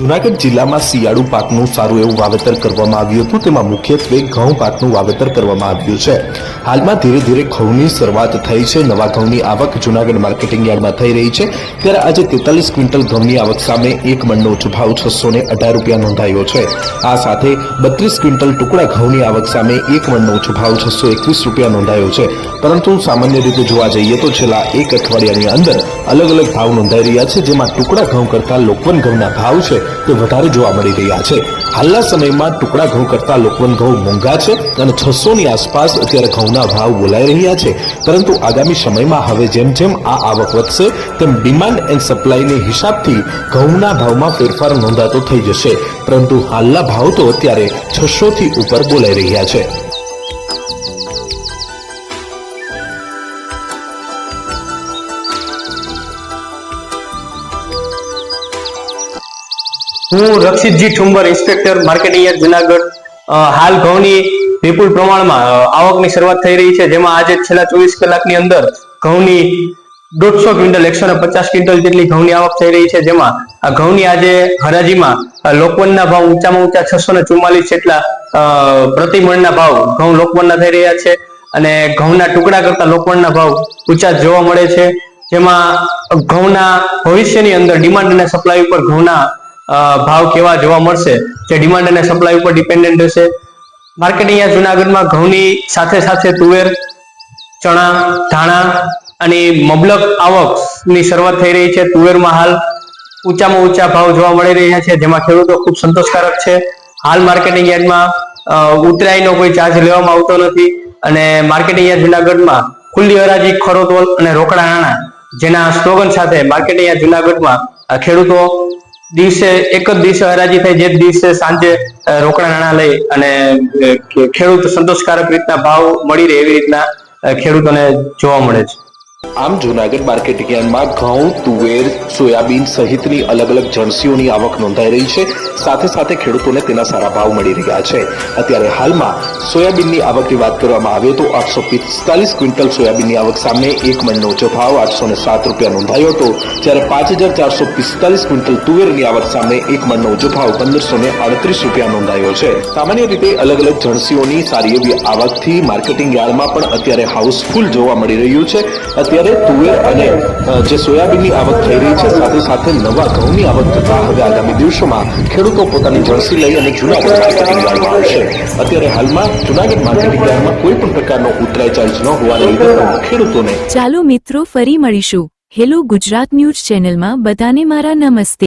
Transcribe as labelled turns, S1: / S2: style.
S1: જુનાગઢ જિલ્લામાં શિયાળુ પાકનું સારું એવું વાવેતર કરવામાં આવ્યું હતું. તેમાં મુખ્યત્વે ઘઉં પાકનું વાવેતર કરવામાં આવ્યું છે. હાલમાં ધીરે ધીરે ઘઉંની શરૂઆત થઈ છે. નવા ઘઉંની આવક જુનાગઢ માર્કેટિંગ યાર્ડમાં થઈ રહી છે. ત્યારે આજે તેતાલીસ ક્વિન્ટલ ઘઉંની આવક સામે એક મણનો ઓછો ભાવ છસો ને અઢાર રૂપિયા નોંધાયો છે. આ સાથે બત્રીસ ક્વિન્ટલ ટુકડા ઘઉંની આવક સામે એક મણનો ઓછો ભાવ છસો એકવીસ રૂપિયા નોંધાયો છે. પરંતુ સામાન્ય રીતે જોવા જઈએ તો છેલ્લા એક અઠવાડિયાની અંદર અલગ અલગ ભાવ નોંધાઈ રહ્યા છે, જેમાં ટુકડા ઘઉં કરતાં લોકવન ઘઉંના ભાવ છે તે વધારે જોવા મળી રહ્યા છે. હાલના સમયમાં ટુકડા ઘઉં કરતા લોકવન ઘઉં મોંઘા છે અને છસો ની આસપાસ અત્યારે ઘઉંના ભાવ બોલાઈ રહ્યા છે. પરંતુ આગામી સમયમાં હવે જેમ જેમ આ આવક વધશે, તેમ ડિમાન્ડ એન્ડ સપ્લાયની હિસાબથી ઘઉંના ભાવમાં ફેરફાર નોંધાતો થઈ જશે. પરંતુ હાલના ભાવ તો અત્યારે છસો થી ઉપર બોલાઈ રહ્યા છે.
S2: હું રક્ષિતજી Thumbar, inspector marketing yard Junagadh હાલ ઘઉંની વિપુલ પ્રમાણમાં આવકની શરૂઆત થઈ રહી છે, જેમાં આજે છેલ્લા ચોવીસ કલાકની અંદર ઘઉંની દોઢસો ક્વિન્ટલ, એકસો ને પચાસ ક્વિન્ટલ જેટલી ઘઉંની આવક થઈ રહી છે, જેમાં આ ઘઉંની આજે હરાજીમાં લોકવનના ભાવ ઊંચામાં ઊંચા છસો ને ચુમ્માલીસ જેટલા પ્રતિમણના ભાવ ઘઉં લોકવનના થઈ રહ્યા છે, અને ઘઉંના ટુકડા કરતા લોકવનના ભાવ ઊંચા જોવા મળે છે, જેમાં ઘઉંના ભવિષ્યની અંદર ડિમાન્ડ અને સપ્લાય ઉપર ઘઉંના ભાવ કેવા જોવા મળશે? જે ડિમાન્ડ અને સપ્લાય ઉપર ડિપેન્ડન્ટ રહેશે માર્કેટિંગ યાર્ડ જુનાગઢમાં ઘઉંની સાથે સાથે તુવેર, ચણા, ધાણા અને મબલક આવકની શરૂઆત થઈ રહી છે. તુવેરમાં હાલ ઊંચામાં ઊંચા ભાવ જોવા મળી રહ્યા છે, જેમાં ખેડૂતો ખૂબ સંતોષકારક છે. હાલ માર્કેટિંગ યાર્ડમાં ઉતરાઈનો કોઈ ચાર્જ લેવામાં આવતો નથી અને માર્કેટિંગ યાર્ડ જુનાગઢમાં ખુલ્લી હરાજી ખરોતોલ અને રોકડા નાણાં જેના સ્લોગન સાથે માર્કેટિંગ યાર્ડ જુનાગઢમાં ખેડૂતો દિવસે, એક જ દિવસે હરાજી થાય, જે દિવસે સાંજે રોકડા નાણાં લઈ અને ખેડૂત સંતોષકારક રીતના ભાવ મળી રહે એવી રીતના ખેડૂતોને જોવા મળે છે.
S1: આમ જુનાગઢ માર્કેટિંગ યાર્ડમાં ઘઉં, તુવેર, સોયાબીન સહિતની અલગ અલગ જણસીઓની આવક નોંધાઈ રહી છે. સાથે સાથે ખેડૂતોને તેના સારા ભાવ મળી રહ્યા છે. અત્યારે હાલમાં સોયાબીનની આવકની વાત કરવામાં આવે તો આઠસો પિસ્તાલીસ ક્વિન્ટલ સોયાબીનની આવક સામે એક મણનો ઓછો ભાવ આઠસો ને સાત રૂપિયા નોંધાયો હતો. જ્યારે પાંચ હજાર ચારસો પિસ્તાલીસ ક્વિન્ટલ તુવેરની આવક સામે એક મણનો ઓછો ભાવ પંદરસો ને આડત્રીસ રૂપિયા નોંધાયો છે. સામાન્ય રીતે અલગ અલગ જણસીઓની સારી એવી આવકથી માર્કેટિંગ યાર્ડમાં પણ અત્યારે હાઉસફુલ જોવા મળી રહ્યું છે. અત્યારે તુવેર અને જે સોયાબીનની આવક થઈ રહી છે, સાથે સાથે નવા ઘઉંની આવક થતા હવે આગામી દિવસોમાં ખેડૂતો પોતાની જળસી લઈ અને જૂનાગઢ આવશે. અત્યારે હાલમાં જૂનાગઢ માર્કેટિંગ યાર્ડમાં કોઈ પણ પ્રકારનો ઉતરાય ન હોવાને લીધે ખેડૂતોને
S3: ચાલો મિત્રો, ફરી મળીશું. હેલો ગુજરાત ન્યૂઝ ચેનલમાં બધાને મારા નમસ્તે.